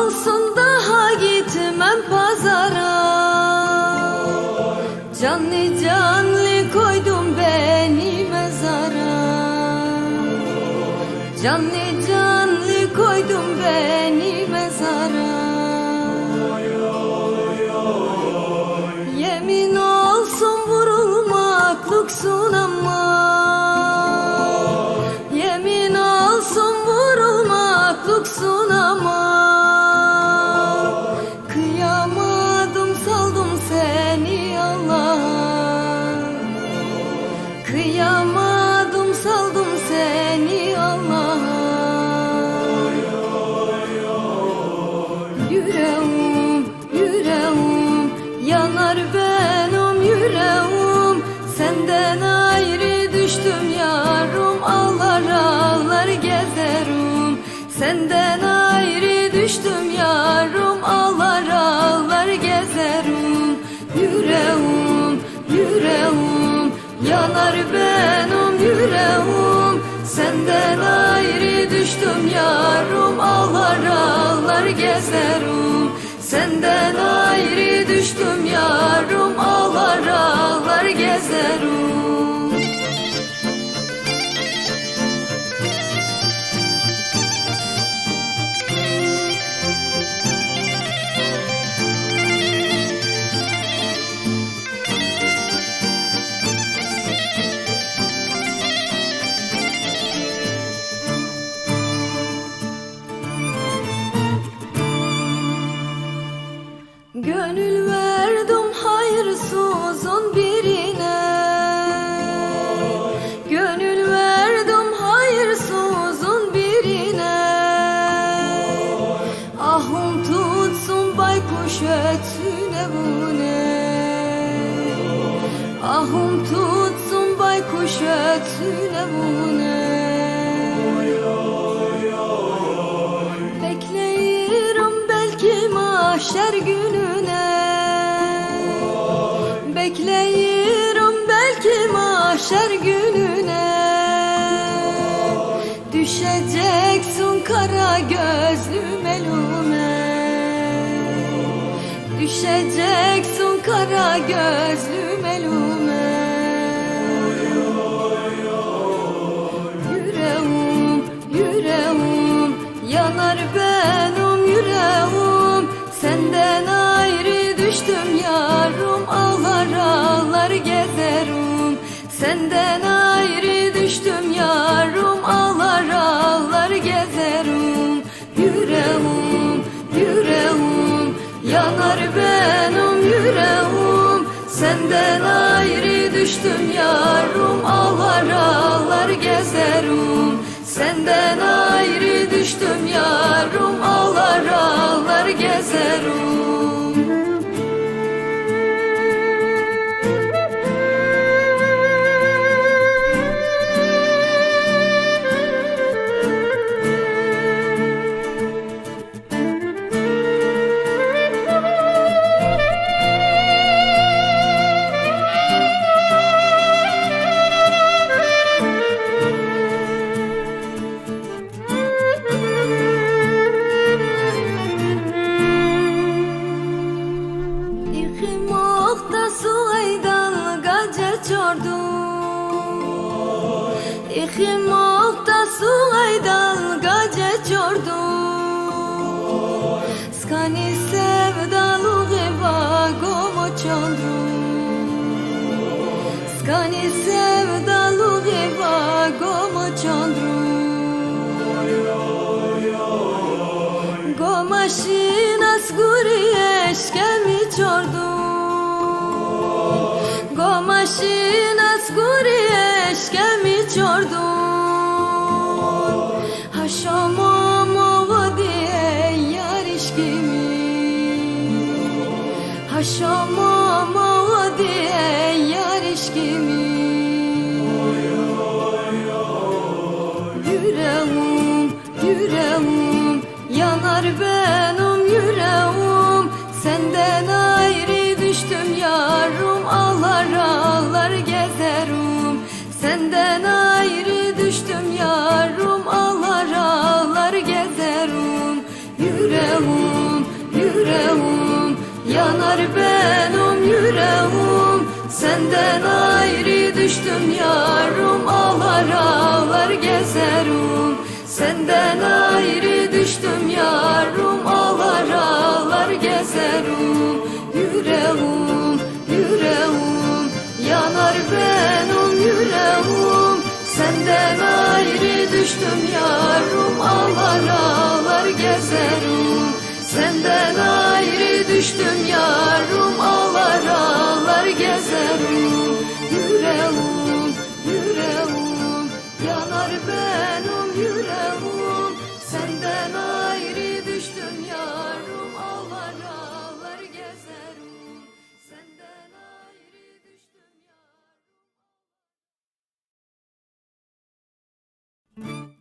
Olsun daha gitmem pazara. Canlı canlı koydum beni mezara. Canlı canlı koydum beni mezara. Yemin olsun vurulmak lüksün ama Kıyamadım saldım seni Allah'a. Yüreğim, yüreğim yanar benim yüreğim. Senden ayrı düştüm yarım ağlar ağlar gezerim. Senden ayrı düştüm yarım yanar benim yüreğim. Senden ayrı düştüm yarım ağlar ağlar gezerim. Senden ayrı düştüm yarım ağlar ağlar gezerim Ahım tutsun baykuş ötsün evine Bekleyirim belki mahşer gününe. Bekleyirim belki mahşer gününe. Düşeceksin kara gözlü melume. Düşeceksin kara gözlü melume Senden ayrı düştüm yarım ağlar ağlar gezerim. Yüreğim, yüreğim yanar benim yüreğim. Senden ayrı düştüm yarım ağlar ağlar gezerim. Senden ayrı düştüm yarım ağlar ağlar gezerim İki mokta su aydan gace çordu Skani sevdalu giva gomo çondru Skani sevdalu giva gomo çondru Gomaşina skuri eşkemi çordun Gomaşina skuri movo diye yarışkimi Yüreğim, yüreğim yanar benim yüreğim. Senden ayrı düştüm yarım ağlar ağlar gezerim. Sen Senden ayrı düştüm yarım Ağlar ağlar gezerim Yüreğim, yüreğim Yanar benim yüreğim Senden ayrı düştüm yarım Ağlar ağlar gezerim Senden ayrı düştüm